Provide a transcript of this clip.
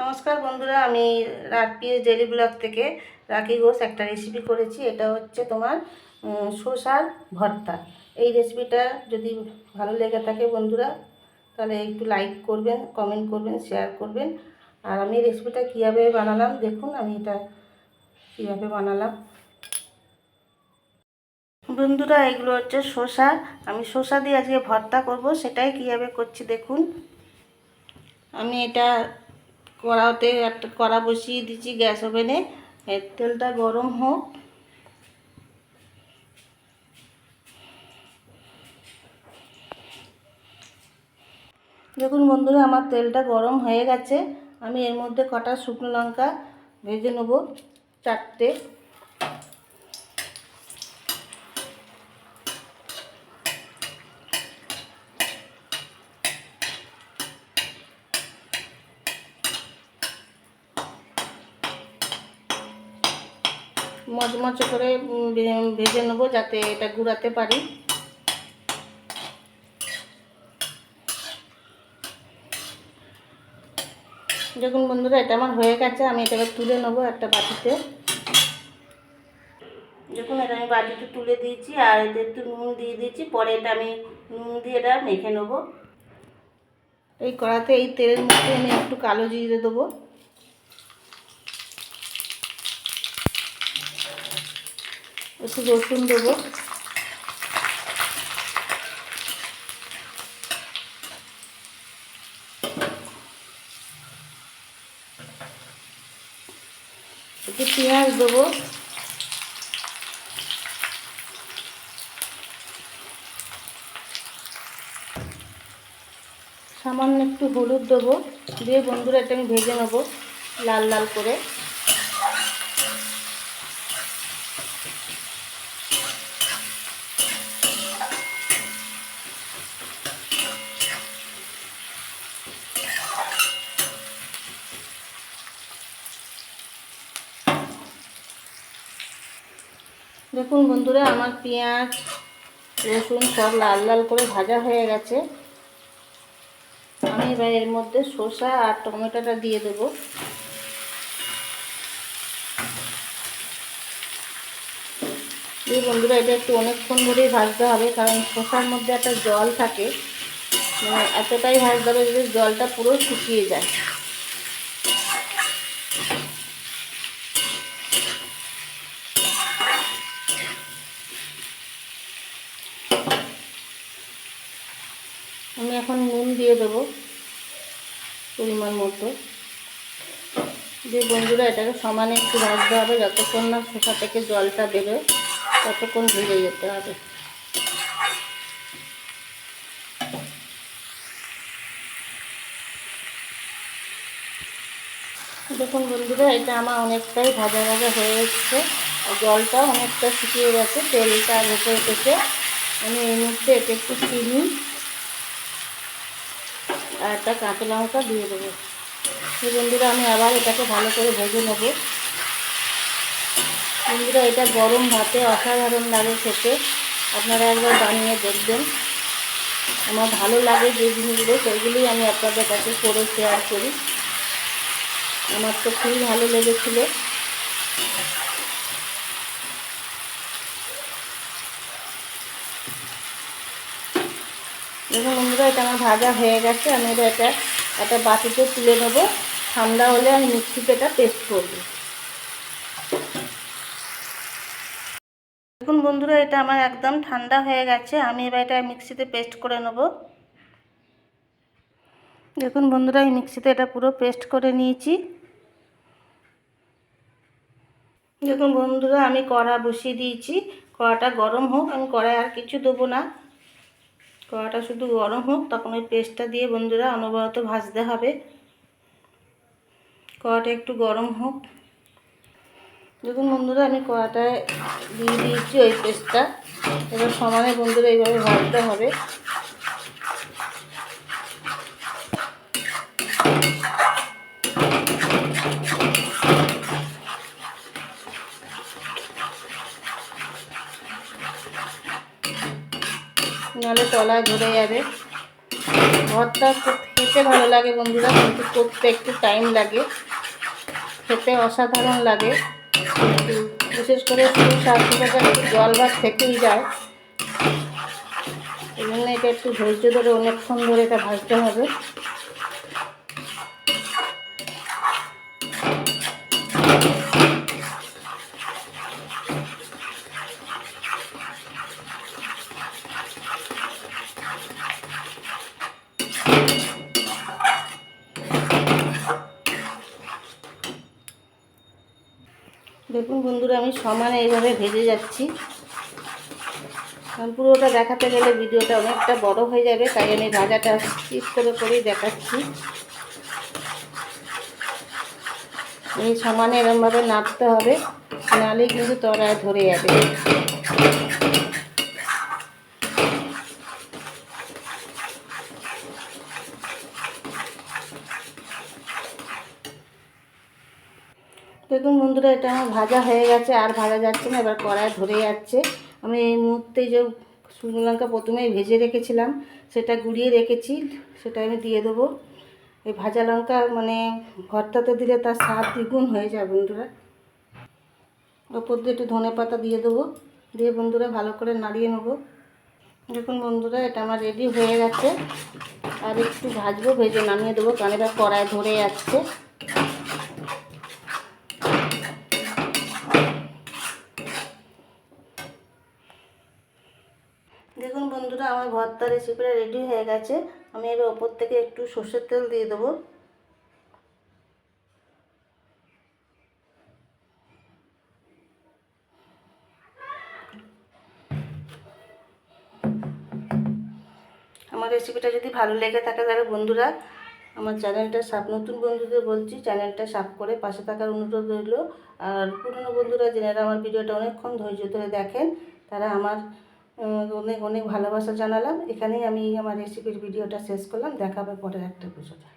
নমস্কার বন্ধুরা, আমি রাখি ডেলি ব্লগ থেকে রাখি ঘোষ। একটা রেসিপি করেছি, এটা হচ্ছে তোমার শসার ভর্তা। এই রেসিপিটা যদি ভালো লেগে থাকে বন্ধুরা, তাহলে একটু লাইক করবেন কমেন্ট করবেন শেয়ার করবেন। আর আমি রেসিপিটা কীভাবে বানালাম, দেখুন, আমি এটা কীভাবে বানালাম। বন্ধুরা, এগুলো হচ্ছে শসা। আমি শসা দিয়ে আজকে ভর্তা করব, সেটাই কীভাবে করছি দেখুন। আমি এটা কড়াতে একটা কড়া বসিয়ে দিচ্ছি গ্যাস ওভেনে। তেলটা গরম হোক। দেখুন বন্ধুরা, আমার তেলটা গরম হয়ে গেছে। আমি এর মধ্যে কটা শুকনো লঙ্কা ভেজে নেব। চারটে। মচমচে করে ভেজে নেব যাতে এটা গুঁড়াতে পারি। দেখুন বন্ধুরা, এটা আমার হয়ে গেছে, আমি এটা তুলে নেব একটা বাটিতে। দেখুন, এটা আমি বাটিতে তুলে দিয়েছি, আর এতে একটু নুন দিয়ে দিয়েছি, পরে এটা আমি নুন দিয়ে এটা মেখে নেব। এই কড়াতে এই তেলের মধ্যে আমি একটু কালো জিরে দেবো। একটু রসুন দেবো। একটু পেঁয়াজ দেবো। সামান্য একটু হলুদ দেবো। দিয়ে বন্ধুরা এটা আমি ভেজে নেব লাল লাল করে। দেখুন বন্ধুরা, আমার পেঁয়াজ, রসুন সব লাল লাল করে ভাজা হয়ে গেছে। আমি এবার এর মধ্যে শসা আর টমেটোটা দিয়ে দেবো। এই বন্ধুরা, এটা একটু অনেকক্ষণ ধরেই ভাজতে হবে, কারণ শসার মধ্যে একটা জল থাকে। মানে এতটাই ভাজতে হবে যাতে জলটা পুরো শুকিয়ে যায় আমি এখন নুন দিয়ে দেবো পরিমাণ মতো। দিয়ে বন্ধুরা, এটাকে সমানে একটু ভাজতে হবে, যতক্ষণ না শসা থেকে জলটা বেরোয়, ততক্ষণ ভেজে যেতে হবে। দেখুন বন্ধুরা, এটা আমার অনেকটাই ভাজা ভাজা হয়ে এসছে জলটা অনেকটা শুকিয়ে গেছে, তেলটা ভেতরে থেকে আমি এই মুহূর্তে এটা একটু চিনি একটা কাঁচা লঙ্কা দিয়ে দেবো। এই বন্ধুরা, আমি আবার এটাকে ভালো করে ভেজে নেব। বন্ধুরা, এটা গরম ভাতে অসাধারণ লাগে খেতে। আপনারা একবার বানিয়ে দেখবেন। আমার ভালো লাগে যে জিনিসগুলো, সেগুলোই আমি আপনাদের কাছে করে শেয়ার করি। আমার তো খুবই ভালো লেগেছিলো। দেখুন বন্ধুরা, এটা আমার ভাজা হয়ে গেছে। আমি এটা একটা একটা বাটিতে তুলে নেব। ঠান্ডা হলে আমি মিক্সিতে এটা পেস্ট করব। দেখুন বন্ধুরা, এটা আমার একদম ঠান্ডা হয়ে গেছে। আমি এবার এটা মিক্সিতে পেস্ট করে নেব। দেখুন বন্ধুরা, এই মিক্সিতে এটা পুরো পেস্ট করে নিয়েছি। দেখুন বন্ধুরা, আমি কড়া বসিয়ে দিয়েছি। কড়াটা গরম হোক, আমি কড়ায় আর কিছু দেবো না। কড়াটা শুধু গরম হোক, তখন ওই পেস্টটা দিয়ে বন্ধুরা অনবরত ভাজতে হবে। কড়াটা একটু গরম হোক। দেখুন বন্ধুরা, আমি কড়াটায় দিয়ে দিয়েছি ওই পেস্টটা। এবার সমানে বন্ধুরা এইভাবে ভাজতে হবে। নাহলে তলায় ধরে যাবে। ভর্তা খেতে ভালো লাগে বন্ধুরা, কিন্তু করতে একটু টাইম লাগে। খেতে অসাধারণ লাগে। বিশেষ করে একটু জল ভাত থেকেই যায়। এই জন্য এটা একটু ধৈর্য ধরে অনেকক্ষণ ধরে এটা ভাজতে হবে। দেখুন আমি সমানে এইভাবে ভেজে যাচ্ছি। কারণ পুরোটা দেখাতে গেলে ভিডিওটা অনেকটা বড় হয়ে যাবে, তাই আমি ভাজাটা স্কিপ করে করেই দেখাচ্ছি। এই সমানে এরমভাবে নাড়তে হবে নালে কিন্তু তরায় ধরে যাবে। দেখুন বন্ধুরা, এটা আমার ভাজা হয়ে গেছে, আর ভাজা যাচ্ছে না, এবার কড়ায় ধরে যাচ্ছে। আমি এই মুহূর্তে যে শুকনো লঙ্কা প্রথমেই ভেজে রেখেছিলাম, সেটা গুঁড়িয়ে রেখেছি, সেটা আমি দিয়ে দেবো। এই ভাজা লঙ্কা মানে ভর্তাতে দিলে তার স্বাদ দ্বিগুণ হয়ে যায় বন্ধুরা। ওপর দিয়ে একটু ধনে পাতা দিয়ে দেবো, দিয়ে বন্ধুরা ভালো করে নাড়িয়ে নেব। দেখুন বন্ধুরা, এটা আমার রেডি হয়ে গেছে। আর একটু ভাজবো, ভেজে নামিয়ে দেবো, কারণ এবার কড়ায় ধরে যাচ্ছে দেখুন বন্ধুরা আমার ভর্তা রেসিপিটা রেডি হয়ে গেছে। আমি এবার ওপর থেকে একটু সর্ষের তেল দিয়ে দেবো। আমার রেসিপিটা যদি ভালো লেগে থাকে তাহলে বন্ধুরা, আমার চ্যানেলটা সাব, নতুন বন্ধুদের বলছি, চ্যানেলটা সাব করে পাশে থাকার অনুরোধ রইল। আর পুরনো বন্ধুরা যেনারা আমার ভিডিওটা অনেকক্ষণ ধৈর্য ধরে দেখেন, তারা আমার অনেক অনেক ভালোবাসা জানালাম। এখানেই আমি আমার রেসিপির ভিডিওটা শেষ করলাম। দেখাবে পরের একটা পুজোটা